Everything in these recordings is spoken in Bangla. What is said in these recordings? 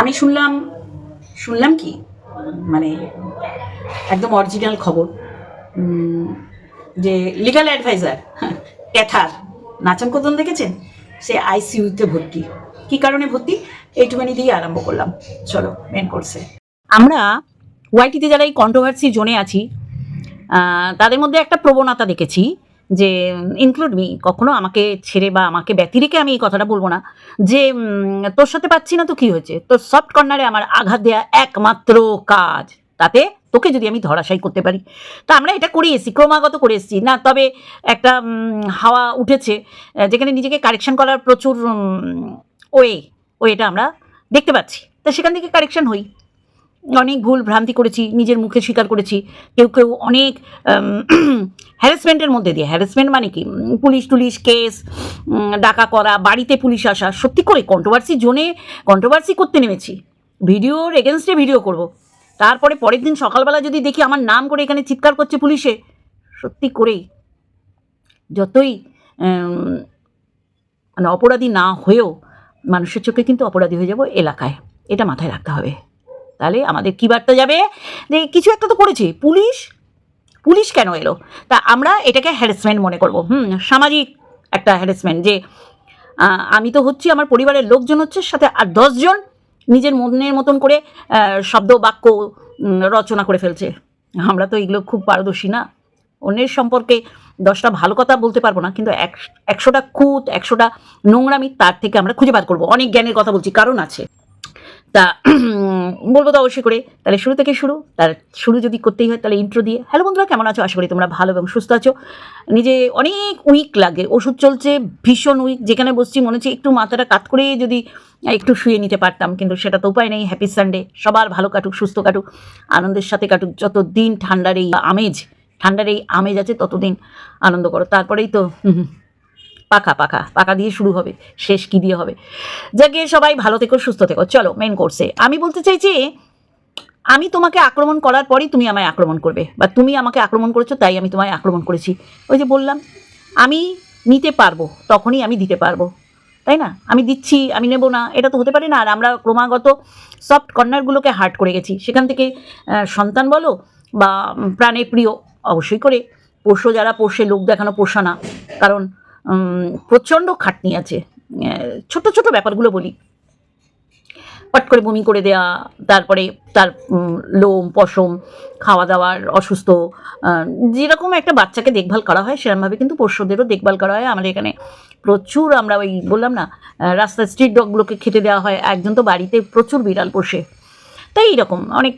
আমি শুনলাম শুনলাম কি? মানে একদম অরিজিনাল খবর যে লিগাল অ্যাডভাইজার ক্যাথার, নাচান কদন দেখেছেন? সে আইসিইউতে ভর্তি। কি কারণে ভর্তি? এইটুখানি দিয়ে আরম্ভ করলাম। চলো মেন কোর্সে আমরা ওয়াইটিতে যারা এই কন্ট্রোভার্সি জোনে আছি তাদের মধ্যে একটা প্রবণতা দেখেছি। যে ইনক্লুড মি কখনো আমাকে ছেড়ে বা আমাকে ব্যতি রেখে আমি এই কথাটা বলব না। যে তোর সাথে পাচ্ছি না তো কি হয়েছে? তোর সফট কর্নারে আমার আঘাত দেওয়া একমাত্র কাজ। তাতে তোকে যদি আমি ধরাশায়ী করতে পারি। তা আমরা এটা করে এসেছি, ক্রমাগত করে এসেছি। না, তবে একটা হাওয়া উঠেছে যেখানে নিজেকে কারেকশন করার প্রচুর ওয়ে ওয়েটা আমরা দেখতে পাচ্ছি। তা সেখান থেকে কারেকশন হই। অনেক ভুল ভ্রান্তি করেছি, নিজের মুখে স্বীকার করেছি। কেউ কেউ অনেক হ্যারাসমেন্টের মধ্যে দিয়ে হ্যারাসমেন্ট মানে কি? পুলিশ টুলিশ কেস ডাকা করা, বাড়িতে পুলিশ আসা, সত্যি করে কন্ট্রোভার্সি জোনে কন্ট্রোভার্সি করতে নেমেছি। ভিডিওর এগেনস্টে ভিডিও করব। তারপরে পরের দিন সকালবেলা যদি দেখি আমার নাম করে এখানে চিৎকার করছে পুলিশে, সত্যি করেই। যতই মানে অপরাধী না হয়েও মানুষের চোখে কিন্তু অপরাধী হয়ে যাব এলাকায়। এটা মাথায় রাখতে হবে। তাহলে আমাদের কী বার্তা যাবে? যে কিছু একটা তো করেছে। পুলিশ? পুলিশ কেন এলো? তা আমরা এটাকে হ্যারাসমেন্ট মনে করব। হুম, সামাজিক একটা হ্যারাসমেন্ট যে আমি তো হচ্ছি, আমার পরিবারের লোকজন হচ্ছে, সাথে আর দশজন নিজের মনের মতন করে শব্দ, বাক্য রচনা করে ফেলছে। আমরা তো এগুলো খুব পারদর্শী না। অন্যের সম্পর্কে দশটা ভালো কথা বলতে পারব না, কিন্তু এক, একশোটা খুঁত, একশোটা নোংরামি তার থেকে আমরা খুঁজে বার করব। অনেক জ্ঞানের কথা বলছি, কারণ আছে। তা, বলব তো অবশ্যই করে। তাহলে শুরু থেকে শুরু, তার শুরু যদি করতেই হয় তাহলে ইন্ট্রো দিয়ে। হ্যালো বন্ধুরা, কেমন আছো? আশা করি তোমরা ভালো এবং সুস্থ আছো। নিজে অনেক উইক লাগে, ওষুধ চলছে, ভীষণ উইক যেখানে বসছি, মনে হচ্ছে একটু মাথাটা কাত করে যদি একটু শুয়ে নিতে পারতাম, কিন্তু সেটা তো উপায় নেই। হ্যাপি সানডে সবার ভালো কাটুক, সুস্থ কাটুক, আনন্দের সাথে কাটুক। যত দিন ঠান্ডার এই আমেজ, ঠান্ডার এই আমেজ আছে, ততদিন আনন্দ করো। তারপরেই তো হুম হুম, পাকা পাকা পাকা দিয়ে শুরু হবে শেষ কি দিয়ে হবে? যাকে সবাই ভালো থেকো সুস্থ থেকো। চলো মেন কোর্সে আমি বলতে চাইছি আমি তোমাকে আক্রমণ করার পরই তুমি আমায় আক্রমণ করবে বা তুমি আমাকে আক্রমণ করেছ তাই আমি তোমায় আক্রমণ করেছি। ওই যে বললাম আমি নিতে পারব তখনই আমি দিতে পারব। তাই না? আমি দিচ্ছি আমি নেব না এটা তো হতে পারে না। আর আমরা ক্রমাগত সফট কর্নারগুলোকে হার্ট করে গেছি। সেখান থেকে সন্তান বলো বা প্রাণে প্রিয় অবশ্যই করে। পোষ্য যারা পোষে লোক দেখানো পোষা না। কারণ প্রচণ্ড খাটনি আছে। ছোট ছোট ব্যাপারগুলো বলি। পট করে বমি করে দেয়া, তারপরে তার লোম, পশম খাওয়া দাওয়ার অসুস্থ যেরকম একটা বাচ্চাকে দেখভাল করা হয় সেরকমভাবে কিন্তু পোষ্যদেরও দেখভাল করা হয়। আমাদের এখানে প্রচুর আমরা ওই বললাম না রাস্তার স্ট্রিট ডগগুলোকে খেতে দেওয়া হয়। একজন তো বাড়িতে প্রচুর বিড়াল পোষে। তাই এইরকম অনেক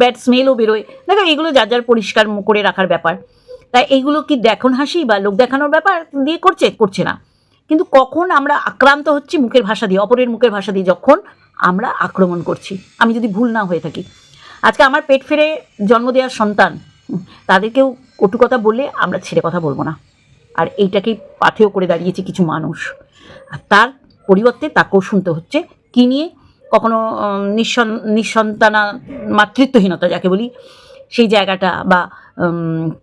ব্যাড স্মেলও বেরোয়। দেখো, এগুলো যার যার পরিষ্কার করে রাখার ব্যাপার। তাই এইগুলো কি দেখন হাসি বা লোক দেখানোর ব্যাপার? দিয়ে করছে? করছে না। কিন্তু কখন আমরা আক্রান্ত হচ্ছি মুখের ভাষা দিয়ে, অপরের মুখের ভাষা দিয়ে যখন আমরা আক্রমণ করছি? আমি যদি ভুল না হয়ে থাকি। আজকে আমার পেট ফেরে জন্ম দেওয়ার সন্তান, তাদেরকেও কটু কথা বললে আমরা ছেড়ে কথা বলব না। আর এইটাকেই পাথেও করে দাঁড়িয়েছে কিছু মানুষ। আর তার পরিবর্তে তাকেও শুনতে হচ্ছে। কী নিয়ে? কখনো নিঃসন, নিঃসন্তানা, মাতৃত্বহীনতা যাকে বলি, সেই জায়গাটা বা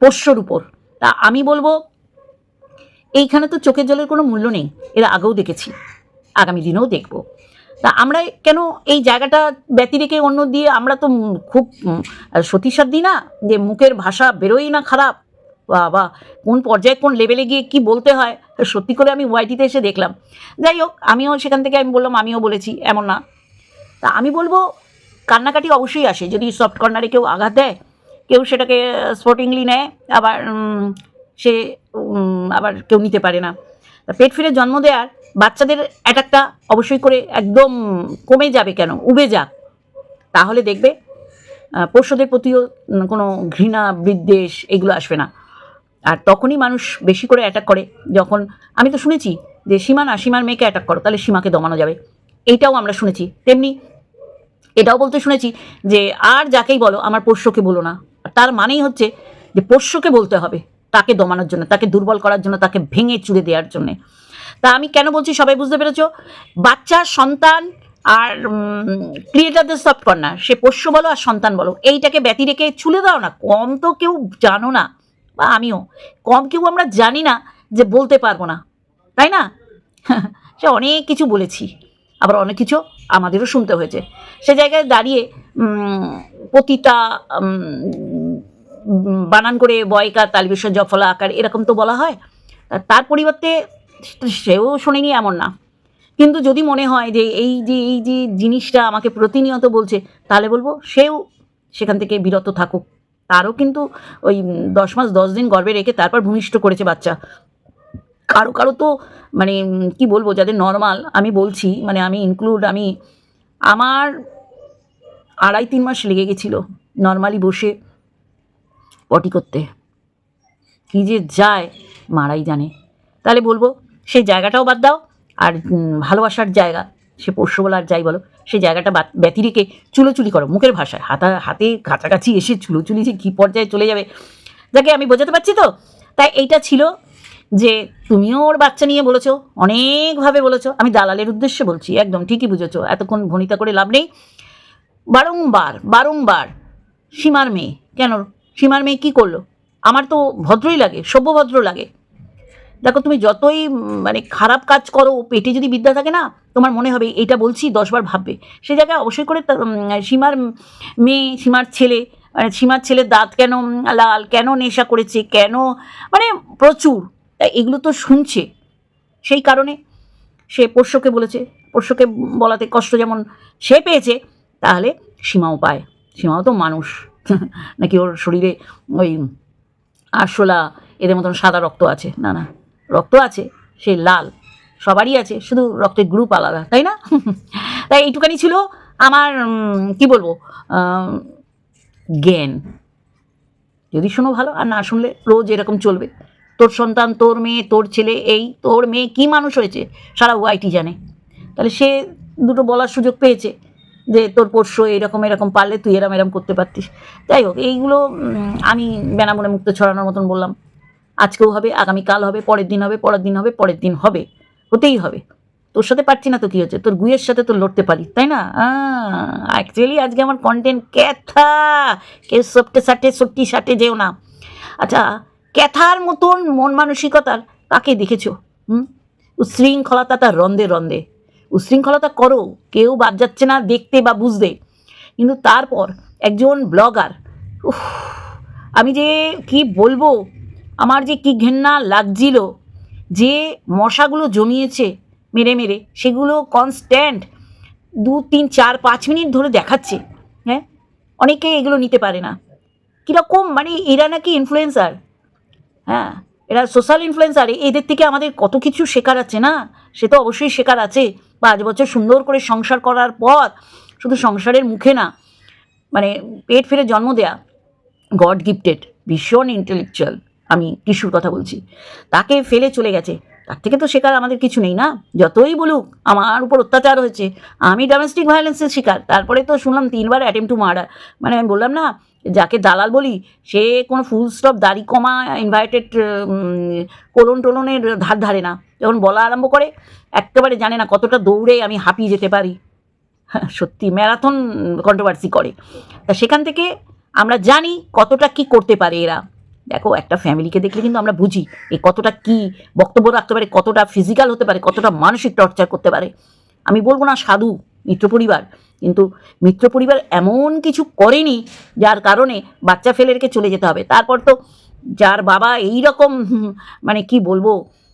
পোষ্যর উপর। তা আমি বলব, এইখানে তো চোখের জলের কোনো মূল্য নেই, এর আগেও দেখেছি, আগামী দিনেও দেখব। তা আমরা কেন এই জায়গাটা ব্যতি রেখে অন্য দিয়ে আমরা তো খুব দিই না? যে মুখের ভাষা বেরোই না খারাপ। বা কোন পর্যায়ে, কোন লেভেলে গিয়ে কি বলতে হয়? সত্যি করে আমি ওয়াইটিতে এসে দেখলাম। যাই হোক, আমিও সেখান থেকে আমি বললাম, আমিও বলেছি, এমন না। তা আমি বলব, কান্নাকাটি অবশ্যই আসে। যদি সফট কর্নারে কেউ আঘাত দেয় কেউ সেটাকে স্পোর্টিংলি নেয়, আবার সে আবার কেউ নিতে পারে না। পেট ফিরে জন্ম দেওয়ার বাচ্চাদের অ্যাটাকটা অবশ্যই করে একদম কমে যাবে কেন? উবে যাক। তাহলে দেখবে পোষ্যদের প্রতিও কোনো ঘৃণা, বিদ্বেষ এগুলো আসবে না। আর তখনই মানুষ বেশি করে অ্যাটাক করে, যখন, আমি তো শুনেছি যে সীমা না সীমার মেয়েকে অ্যাটাক করো, তাহলে সীমাকে দমানো যাবে। এইটাও আমরা শুনেছি। তেমনি এটাও বলতে শুনেছি যে, আর যাকেই বলো, আমার পোষ্যকে বলো না। তার মানেই হচ্ছে যে পোষ্যকে বলতে হবে তাকে দমানোর জন্য, তাকে দুর্বল করার জন্য, তাকে ভেঙে চুড়ে দেওয়ার জন্যে। তা আমি কেন বলছি সবাই বুঝতে পেরেছ? বাচ্চা, সন্তান আর ক্রিয়েটারদের সফট কর্নার সে পোষ্য বলো আর সন্তান বলো, এইটাকে ব্যতি রেখে ছুলে দাও না। কম তো কেউ জানো না, বা আমিও, কম কেউ আমরা জানি না যে বলতে পারব না, তাই না? সে অনেক কিছু বলেছি। আবার অনেক কিছু আমাদেরও শুনতে হয়েছে। সে জায়গায় দাঁড়িয়ে পতিতা বানান করে বয়কার তালবিশ্ব জফলা আকার এরকম তো বলা হয়। তার পরিবর্তে সেও শোনেনি এমন না। কিন্তু যদি মনে হয় যে এই যে এই যে জিনিসটা আমাকে প্রতিনিয়ত বলছে, তাহলে বলব সেও সেখান থেকে বিরত থাকুক। তারও কিন্তু ওই দশ মাস, দশ দিন গর্বে রেখে তারপর ভূমিষ্ঠ করেছে বাচ্চা। কারও কারও তো মানে কি বলব, যাদের নর্মাল আমি বলছি মানে আমি ইনক্লুড আমি, আমার আড়াই, তিন মাস লেগে গেছিল নর্মালি বসে পটি করতে। কী যে যায়, মারাই জানে। তাহলে বলব সেই জায়গাটাও বাদ দাও, আর ভালোবাসার জায়গা, সে পোষ্য বলার যাই বলো সেই জায়গাটা ব্যতি রেখে চুলোচুলি করো, মুখের ভাষায়, হাতা, হাতে কাছাকাছি এসে চুলোচুলি যে কী পর্যায়ে চলে যাবে, যাকে আমি বোঝাতে পারছি তো? তাই এইটা ছিল যে তুমিও ওর বাচ্চা নিয়ে বলেছ, অনেকভাবে বলেছ। আমি দালালের উদ্দেশ্যে বলছি, একদম ঠিকই বুঝেছ, এতক্ষণ ভনিতা করে লাভ নেই। বারংবার বারংবার সীমার মেয়ে, কেন? সীমার মেয়ে কী করল? আমার তো ভদ্রই লাগে, সভ্যভদ্র লাগে। দেখো, তুমি যতই মানে খারাপ কাজ করো, পেটে যদি বিদ্যা থাকে না, তোমার মনে হবে এটা বলছি, দশবার ভাববে। সে জায়গায় অবশ্যই করে সীমার মেয়ে, সীমার ছেলে মানে সীমার ছেলের দাঁত কেন লাল, কেন নেশা করেছে, কেন? মানে প্রচুর। তা এগুলো তো শুনছে। সেই কারণে সে পোষ্যকে বলেছে, পোষ্যকে বলাতে কষ্ট যেমন সে পেয়েছে, তাহলে সীমাও পায়। সীমাও তো মানুষ। নাকি ওর শরীরে ওই আরশোলা, এদের মতন সাদা রক্ত আছে? না না, রক্ত আছে, সে লাল। সবারই আছে, শুধু রক্তের গ্রুপ আলাদা, তাই না? তাই এইটুখানি ছিল আমার কি বলব জ্ঞান। যদি শোনো ভালো, আর না শুনলে রোজ এরকম চলবে। তোর সন্তান, তোর মেয়ে, তোর ছেলে, এই তোর মেয়ে কি মানুষ হয়েছে? সারা ওয়াইটি জানে। তাহলে সে দুটো বলার সুযোগ পেয়েছে যে তোর পোষ্য এরকম এরকম পারলে তুই এরম এরম করতে পারতিস। যাই হোক, এইগুলো আমি বেনামনে মুক্ত ছড়ানোর মতন বললাম। আজকেও হবে, আগামীকাল হবে, পরের দিন হবে, পরের দিন হবে, পরের দিন হবে। হতেই হবে। তোর সাথে পারছি না তো কী হচ্ছে? তোর গুয়ের সাথে তো লড়তে পারি, তাই না? অ্যাকচুয়ালি আজকে আমার কন্টেন্ট ক্যাথা কেউ সপ্টে সাটে সট্টি সাটে যেও না। আচ্ছা ক্যাথার মতন মন মানসিকতার কাকে দেখেছ? হুম? উশৃঙ্খলতা তার রন্দে রন্দে উশৃঙ্খলতা করো, কেউ বাদ যাচ্ছে না দেখতে বা বুঝতে। কিন্তু তারপর একজন ব্লগার, উফ, আমি যে কি বলব? আমার যে কি ঘেন্না লাগছিল, যে মশাগুলো জমিয়েছে মেরে মেরে, সেগুলো কনস্ট্যান্ট দু, তিন, চার, পাঁচ মিনিট ধরে দেখাচ্ছে হ্যাঁ? অনেকে এগুলো নিতে পারে না। কীরকম? মানে এরা নাকি ইনফ্লুয়েন্সার হ্যাঁ এরা সোশ্যাল ইনফ্লুয়েন্সার এদের থেকে আমাদের কত কিছু শেখার আছে না? সে তো অবশ্যই শেখার আছে। পাঁচ বছর সুন্দর করে সংসার করার পর শুধু সংসারের মুখে না মানে পেট ফেলে জন্ম দেয়া গড গিফটেড ভীষণ ইন্টেলেকচুয়াল আমি কিশোর কথা বলছি। তাকে ফেলে চলে গেছে। তার থেকে তো শেখার আমাদের কিছু নেই না? যতই বলুক, আমার উপর অত্যাচার হয়েছে। আমি ডোমেস্টিক ভায়োলেন্সের শিকার। তারপরে তো শুনলাম তিনবার অ্যাটেম্প টু মার্ডার মানে আমি বললাম না যাকে দালাল বলি সে কোনো ফুল স্টপ দাড়ি কমা ইনভাইটেড কোলন টোলনের ধার ধারে না। যখন বলা আরম্ভ করে একেবারে জানে না কতটা দৌড়ে আমি হাঁপিয়ে যেতে পারি। হ্যাঁ, সত্যি ম্যারাথন কন্ট্রোভার্সি করে। তা সেখান থেকে আমরা জানি কতটা কি করতে পারে এরা। দেখো একটা ফ্যামিলিকে দেখলে কিন্তু আমরা বুঝি এই কতটা কি বক্তব্য রাখতে পারে কতটা ফিজিক্যাল হতে পারে কতটা মানসিক টর্চার করতে পারে। আমি বলব না সাধু মিত্র পরিবার। কিন্তু মিত্র পরিবার এমন কিছু করেনি যার কারণে বাচ্চা ফেলে রেখে চলে যেতে হবে। তারপর তো যার বাবা এই রকম মানে কি বলব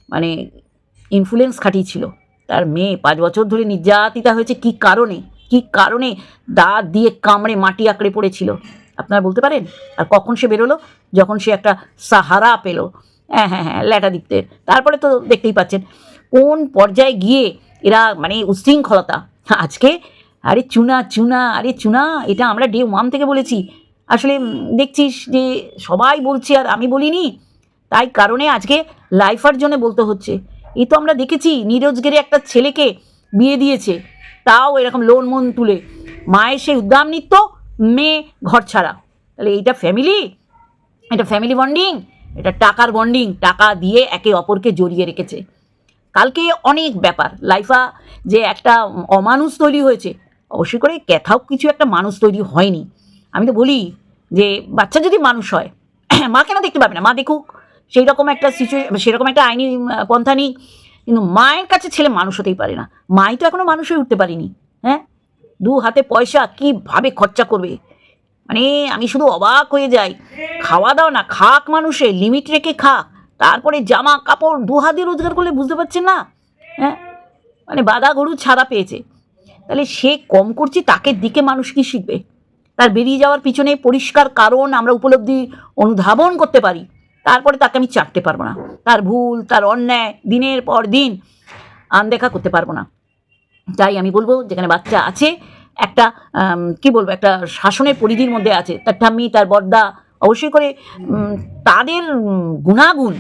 মানে ইনফ্লুয়েন্স খাটিয়েছিল। তার মেয়ে পাঁচ বছর ধরে নির্যাতিতা হয়েছে কি কারণে? কি কারণে দাঁত দিয়ে কামড়ে মাটি আঁকড়ে পড়েছিল? আপনারা বলতে পারেন? আর কখন সে বেরোলো? যখন সে একটা সাহারা পেল। হ্যাঁ হ্যাঁ হ্যাঁ ল্যাটা দিকতে তারপরে তো দেখতেই পাচ্ছেন। কোন পর্যায়ে গিয়ে এরা মানে উশৃঙ্খলতা আজকে? আরে চুনা চুনা, আরে চুনা, এটা আমরা ডে ওয়ান থেকে বলেছি। আসলে দেখছিস যে সবাই বলছে আর আমি বলিনি। তাই কারণে আজকে লাইফার জন্য বলতে হচ্ছে। এই তো আমরা দেখেছি নীরজগিরি একটা ছেলেকে বিয়ে দিয়েছে। তাও এরকম লোন মন তুলে। মায়ের সেই উদ্যাম নিত্য, মেয়ে ঘর ছাড়া। তাহলে এইটা ফ্যামিলি এটা ফ্যামিলি বন্ডিং এটা টাকার বন্ডিং টাকা দিয়ে একে অপরকে জড়িয়ে রেখেছে। কালকে অনেক ব্যাপার। লাইফা যে একটা অমানুষ তৈরি হয়েছে, অবশ্যই করে ক্যাথাও কিছু একটা মানুষ তৈরি হয়নি। আমি তো বলি যে বাচ্চা যদি মানুষ হয়, মা কেন দেখতে পাবে না? মা দেখুক সেই রকম একটা সিচুয়ে সেরকম একটা আইনি পন্থা নেই। কিন্তু মায়ের কাছে ছেলে মানুষ হতেই পারে না। মাই তো এখনও মানুষ হয়ে উঠতে পারিনি হ্যাঁ? দু হাতে পয়সা, কীভাবে খরচা করবে? মানে আমি শুধু অবাক হয়ে যাই। খাওয়া দাওয়া না, খাক মানুষে লিমিট রেখে খাক। তারপরে জামা কাপড় দু হাতে রোজগার করলে বুঝতে পারছেন না? হ্যাঁ? মানে বাদা গরু ছাড়া পেয়েছে। তাহলে সে কম করছে, তাকে দিকে মানুষ কি শিখবে? তার বেরিয়ে যাওয়ার পিছনে পরিষ্কার কারণ আমরা উপলব্ধি অনুধাবন করতে পারি। তারপরে তাকে আমি চাটতে পারব না। তার ভুল, তার অন্যায় দিনের পর দিন আনদেখা করতে পারব না। তাই আমি বলব, যেখানে বাচ্চা আছে, একটা কি বলব, একটা শাসনের পরিধির মধ্যে আছে। তার ঠাম্মি, তার বর্দা অবশ্যই করে তাদের গুণাগুণ,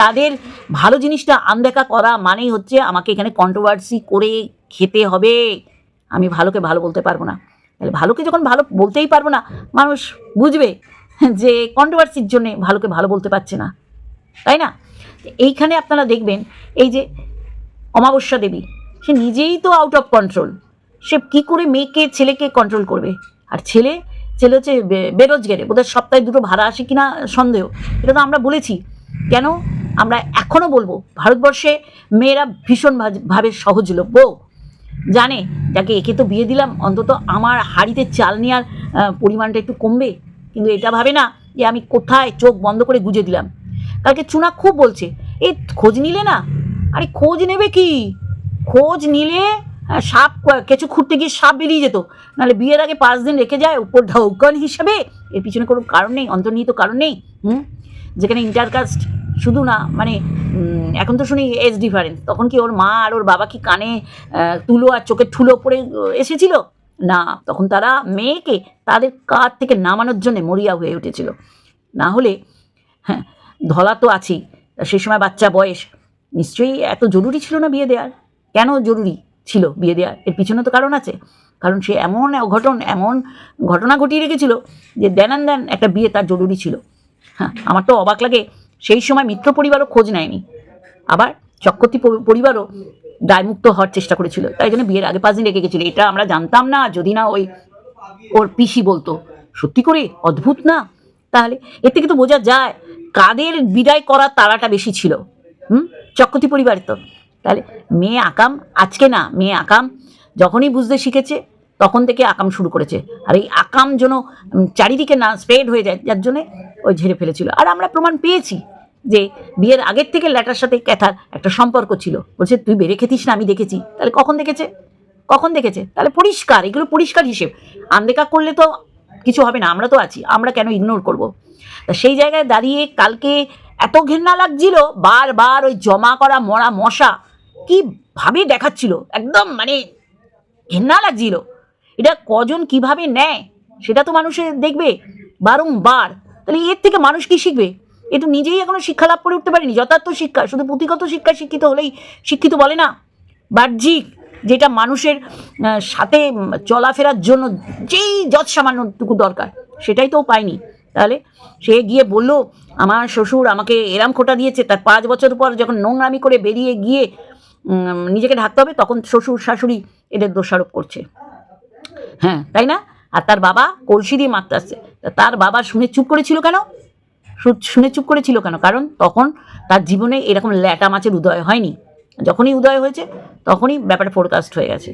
তাদের ভালো জিনিসটা আনদেখা করা মানেই হচ্ছে আমাকে এখানে কন্ট্রোভার্সি করে খেতে হবে। আমি ভালোকে ভালো বলতে পারব না। তাহলে ভালোকে যখন ভালো বলতেই পারব না, মানুষ বুঝবে যে কন্ট্রোভার্সির জন্যে ভালোকে ভালো বলতে পারছে না। তাই না? এইখানে আপনারা দেখবেন, এই যে অমাবস্যা দেবী, সে নিজেই তো আউট অফ কন্ট্রোল সে কী করে মেয়েকে, ছেলেকে কন্ট্রোল করবে? আর ছেলে ছেলে হচ্ছে বেরোজগারে, বোধহয় সপ্তাহে দুটো ভাড়া আসে কিনা সন্দেহ। এটা তো আমরা বলেছি। কেন? আমরা এখনও বলব, ভারতবর্ষে মেয়েরা ভীষণ ভাজ- ভাবে সহজলভ্য। জানে? যাকে একে তো বিয়ে দিলাম, অন্তত আমার হাড়িতে চাল নেওয়ার পরিমাণটা একটু কমবে। কিন্তু এটা ভাবে না যে আমি কোথায় চোখ বন্ধ করে গুজে দিলাম। কালকে চুনা খুব বলছে এই খোঁজ নিলে না? আরে খোঁজ নেবে কি? খোঁজ নিলে আহ, সাপ কিছু খুঁড়তে গিয়ে সাপ বেরিয়ে যেত। নাহলে বিয়ের আগে পাঁচ দিন রেখে যায় উপর ঢৌকন হিসাবে। এর পিছনে কোনো কারণ নেই অন্তর্নিহিত কারণ নেই হুম? যেখানে ইন্টারকাস্ট শুধু না মানে এখন তো শুনি এজ ডিফারেন্স তখন কি ওর মা আর ওর বাবা কি কানে তুলো আর চোখের ঠুলো পরে এসেছিল? না তখন তারা মেয়েকে তাদের কাঁধ থেকে নামানোর জন্য মরিয়া হয়ে উঠেছিল। না হলে হ্যাঁ ধলা তো আছেই। সেই সময় বাচ্চা বয়স। নিশ্চয়ই এত জরুরি ছিল না বিয়ে দেওয়ার কেন জরুরি? ছিল বিয়ে দেওয়ার। এর পিছনে তো কারণ আছে। কারণ সে এমন অঘটন, এমন ঘটনা ঘটিয়ে রেখেছিল যে দেন দেন একটা বিয়ে তার জরুরি ছিল। হ্যাঁ আমার তো অবাক লাগে, সেই সময় মিত্র পরিবারও খোঁজ নেয়নি। আবার চক্রবর্তী পরিবারও দায়মুক্ত হওয়ার চেষ্টা করেছিল। তাই জন্য বিয়ের আগে পাঁচ দিন রেখে গেছিল। এটা আমরা জানতাম না, যদি না ওই ওর পিসি বলতো। সত্যি করে? অদ্ভুত না? তাহলে এর থেকে তো বোঝা যায়, কাদের বিদায় করার তাড়াটা বেশি ছিল। হুম? চক্রবর্তী পরিবারের তো। তাহলে মেয়ে আকাম আজকে না, মেয়ে আকাম যখনই বুঝতে শিখেছে, তখন থেকে আকাম শুরু করেছে। আর এই আকাম যেন চারিদিকে না স্প্রেড হয়ে যায়, যার জন্যে ওই ঝেড়ে ফেলেছিল। আর আমরা প্রমাণ পেয়েছি যে বিয়ের আগের থেকে ল্যাটার সাথে ক্যাথার একটা সম্পর্ক ছিল। বলছে, তুই বেড়ে খেতিস না, আমি দেখেছি। তাহলে কখন দেখেছে? কখন দেখেছে? তাহলে পরিষ্কার, এগুলো পরিষ্কার হিসেব। আনদেখা করলে তো কিছু হবে না, আমরা তো আছি, আমরা কেন ইগনোর করব? তা সেই জায়গায় দাঁড়িয়ে কালকে এত ঘেন্না লাগছিল, বারবার ওই জমা করা মরা মশা কীভাবে দেখাচ্ছিল? একদম মানে ঘেন্না লাগছিল। এটা কজন কীভাবে নেয়, সেটা তো মানুষে দেখবে বারংবার। তাহলে এর থেকে মানুষ কি শিখবে? এ তো নিজেই এখনও শিক্ষা লাভ করে উঠতে পারেনি, যথার্থ শিক্ষা। শুধু পুঁথিগত শিক্ষা শিক্ষিত হলেই শিক্ষিত বলে না। বাহ্যিক যেটা মানুষের সাথে চলাফেরার জন্য যেই যৎ সামান্যটুকু দরকার, সেটাই তো পায়নি। তাহলে সে গিয়ে বলল, আমার শ্বশুর আমাকে এরাম খোটা দিয়েছে। তার পাঁচ বছর পর যখন নোংরামি করে বেরিয়ে গিয়ে নিজেকে ঢাকতে হবে, তখন শ্বশুর, শাশুড়ি এদের দোষারোপ করছে। হ্যাঁ তাই না? আর তার বাবা কলসি দিয়ে মারতে আসছে। তার বাবা শুনে চুপ করেছিল কেন? শুনে চুপ করেছিল কেন? কারণ তখন তার জীবনে এরকম ল্যাটা মাছের উদয় হয়নি। যখনই উদয় হয়েছে, তখনই ব্যাপারটা ফোরকাস্ট হয়ে গেছে।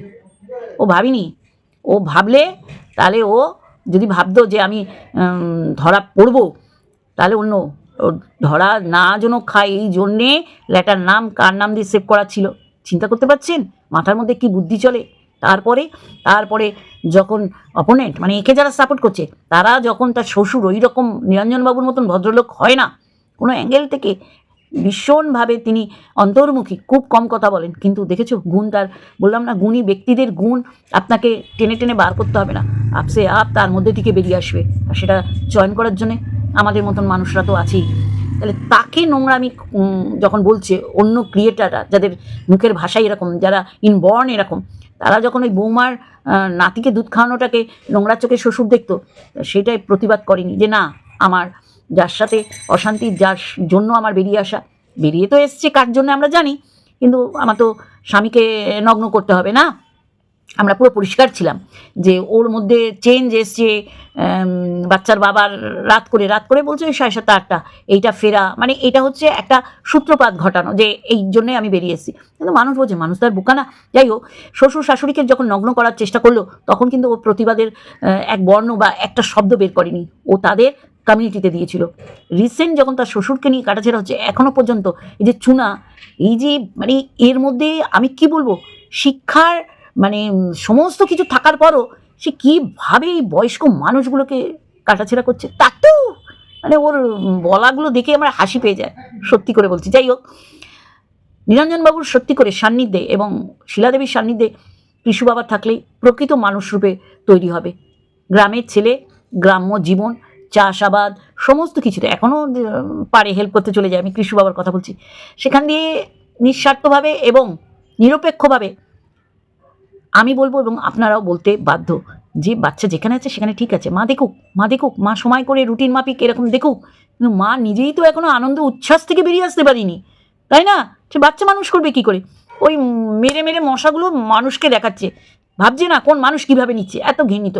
ও ভাবিনি। ও ভাবলে, তাহলে ও যদি ভাবতো যে আমি ধরা পড়ব, তাহলে অন্য ধরা না যেন খায়, এই জন্যে ল্যাটার নাম কার নাম দিয়ে সেভ করা ছিল? চিন্তা করতে পারছেন? মাথার মধ্যে কি বুদ্ধি চলে? তারপরে তারপরে যখন অপোনেন্ট মানে একে যারা সাপোর্ট করছে, তারা যখন তার শ্বশুর ওই রকম নিরঞ্জনবাবুর মতন ভদ্রলোক হয় না, কোনো অ্যাঙ্গেল থেকে ভীষণভাবে তিনি অন্তর্মুখী, খুব কম কথা বলেন। কিন্তু দেখেছ, গুণ তার, বললাম না, গুণী ব্যক্তিদের গুণ আপনাকে টেনে টেনে বার করতে হবে না। আপসে আপ, তার মধ্যে থেকে বেরিয়ে আসবে। আর সেটা চয়ন করার জন্যে আমাদের মতন মানুষরা তো আছেই। তাহলে তাকে নোংরামি যখন বলছে অন্য ক্রিয়েটাররা যাদের মুখের ভাষাই এরকম, যারা ইনবর্ন এরকম, তারা যখন ওই বৌমার নাতিকে দুধ খাওয়ানোটাকে নোংরা চোখে শ্বশুর দেখতো, সেটাই প্রতিবাদ করেনি যে না, আমার যার সাথে অশান্তি, যার জন্য আমার বেরিয়ে আসা, বেরিয়ে তো এসছে, কার জন্য আমরা জানি, কিন্তু আমার তো স্বামীকে নগ্ন করতে হবে না। আমরা পুরো পরিষ্কার ছিলাম যে ওর মধ্যে চেঞ্জ এসছে বাচ্চার বাবার রাত করে রাত করে বলছে সাড়ে সাতটা, আটটা, এইটা ফেরা মানে এটা হচ্ছে একটা সূত্রপাত ঘটানো যে এই জন্যে আমি বেরিয়ে এসেছি। কিন্তু মানুষ বোঝে মানুষ তার বোকা না। যাই হোক, শ্বশুর শাশুড়িকে যখন নগ্ন করার চেষ্টা করল, তখন কিন্তু ও প্রতিবাদের এক বর্ণ বা একটা শব্দ বের করেনি। ও তাদের কমিউনিটিতে দিয়েছিল। রিসেন্ট যখন তার শ্বশুরকে নিয়ে কাটাছেড়া হচ্ছে এখনও পর্যন্ত এই যে চুনা, এই যে মানে এর মধ্যে আমি কি বলব? শিক্ষার মানে সমস্ত কিছু থাকার পরও সে কীভাবে এই বয়স্ক মানুষগুলোকে কাটাছেড়া করছে তাতেও মানে ওর বলাগুলো দেখে আমার হাসি পেয়ে যায়, সত্যি করে বলছি। যাই হোক, নিরঞ্জনবাবুর সত্যি করে সান্নিধ্যে এবং শিলাদেবীর সান্নিধ্যে কৃষু বাবা থাকলেই প্রকৃত মানুষরূপে তৈরি হবে। গ্রামের ছেলে, গ্রাম্য জীবন, চাষাবাদ, সমস্ত কিছুতে এখনও পারে হেল্প করতে চলে যায়। আমি কৃষু বাবার কথা বলছি। সেখান দিয়ে নিঃস্বার্থভাবে এবং নিরপেক্ষভাবে আমি বলব এবং আপনারাও বলতে বাধ্য যে বাচ্চা যেখানে আছে সেখানে ঠিক আছে। মা দেখুক মা দেখুক, মা সময় করে রুটিন মাফিক এরকম দেখুক। কিন্তু মা নিজেই তো এখনও আনন্দ উচ্ছ্বাস থেকে বেরিয়ে আসতে পারিনি। তাই না? সে বাচ্চা মানুষ করবে কি করে? ওই মেরে মেরে মশাগুলো মানুষকে দেখাচ্ছে। ভাবছে না কোন মানুষ কীভাবে নিচ্ছে? এত ঘৃণিত।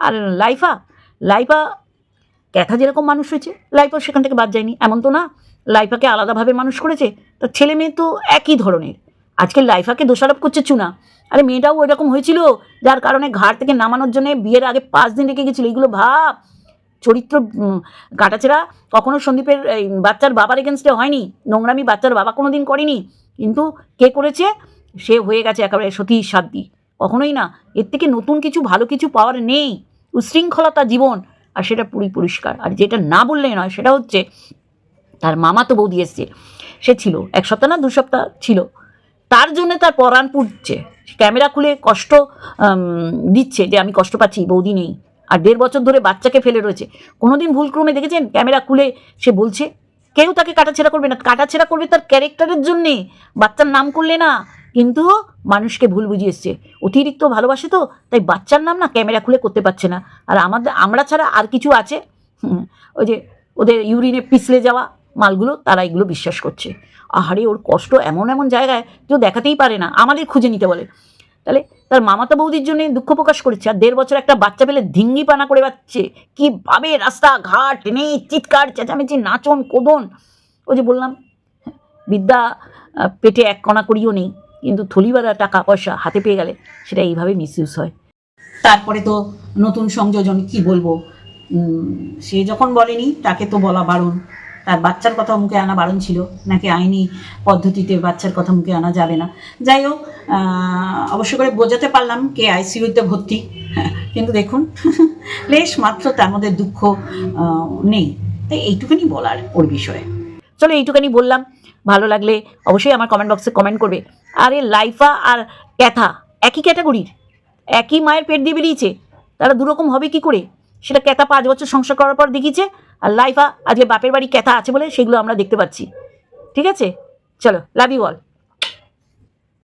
আর লাইফা লাইফা ক্যাথা যেরকম মানুষ হয়েছে লাইফা সেখান থেকে বাদ যায়নি। এমন তো না, লাইফাকে আলাদাভাবে মানুষ করেছে। তার ছেলে মেয়ে তো একই ধরনের। আজকে লাইফাকে দোষারোপ করছে চুনা। আরে মেয়েটাও ওইরকম হয়েছিল যার কারণে ঘাট থেকে নামানোর জন্য বিয়ের আগে পাঁচ দিন রেখে গেছিল। এইগুলো ভাব চরিত্র উম, কাটাছেড়া কখনো সন্দীপের বাচ্চার বাবার এগেনস্টে হয়নি নোংরামি বাচ্চার বাবা কোনো দিন করেনি। কিন্তু কে করেছে? সে হয়ে গেছে একেবারে সতী সাধ্যি কখনোই না এর থেকে নতুন কিছু ভালো কিছু পাওয়ার নেই। উশৃঙ্খলতা জীবন আর সেটা পুরি পরিষ্কার। আর যেটা না বললে নয় সেটা হচ্ছে তার মামা তো বৌদি এসছে। সে ছিল এক সপ্তাহ না দু সপ্তাহ ছিল। তার জন্য তার পরাণ পুড়ছে। ক্যামেরা খুলে কষ্ট দিচ্ছে যে আমি কষ্ট পাচ্ছি, বৌদি নেই। আর দেড় বছর ধরে বাচ্চাকে ফেলে রয়েছে। কোনোদিন ভুলক্রমে দেখেছেন? ক্যামেরা খুলে সে বলছে, কেউ তাকে কাটাছেড়া করবে না। কাটাছেড়া করবে তার ক্যারেক্টারের জন্যে। বাচ্চার নাম করলে না, কিন্তু মানুষকে ভুল বুঝিয়ে এসছে। অতিরিক্ত ভালোবাসে তো, তাই বাচ্চার নাম না ক্যামেরা খুলে করতে পারছে না। আর আমাদের, আমরা ছাড়া আর কিছু আছে? ওই যে ওদের ইউরিনে পিছলে যাওয়া মালগুলো, তারা এগুলো বিশ্বাস করছে। আহারে, ওর কষ্ট এমন এমন জায়গায় কেউ দেখাতেই পারে না, আমাদের খুঁজে নিতে বলে। তাহলে তার মামাতা বৌদির জন্য দুঃখ প্রকাশ করেছে, আর দেড় বছর একটা বাচ্চা পেলে ধিঙ্গি পানা করে পাচ্ছে কীভাবে রাস্তা, ঘাট নেই চিৎকার, চেঁচামেচি, নাচন, কোদন। ওই যে বললাম, বিদ্যা পেটে এক কণা করিও নেই, কিন্তু থলিবারা টাকা পয়সা হাতে পেয়ে গেলে সেটা এইভাবে মিসইউজ হয়। তারপরে তো নতুন সংযোজন, কি বলব? সে যখন বলেনি, তাকে তো বলা বারণ। তার বাচ্চার কথা মুখে আনা বারণ ছিল, নাকি আইনি পদ্ধতিতে বাচ্চার কথা মুখে আনা যাবে না। যাই হোক অবশ্য করে বোঝাতে পারলাম কে আইসিইউতে ভর্তি, কিন্তু দেখুন লেশ মাত্র তার মধ্যে দুঃখ নেই। তাই এইটুকুনি বলার ওর বিষয়ে। চলো এইটুখানি বললাম, ভালো লাগলে অবশ্যই আমার কমেন্ট বক্সে কমেন্ট করবে। আরে লাইফা আর ক্যাথা, একই ক্যাটাগরির? একই মায়ের পেট দিয়ে বেরিয়েছে? তারা দুরকম হবে কি করে? সেটা ক্যাথা পাঁচ বছর সংসার করার পর দেখিয়েছে আর লাইফা, আজকে বাপের বাড়ি ক্যাথা আছে বলে সেগুলো আমরা দেখতে পাচ্ছি। ঠিক আছে? চলো লাভ ইউ অল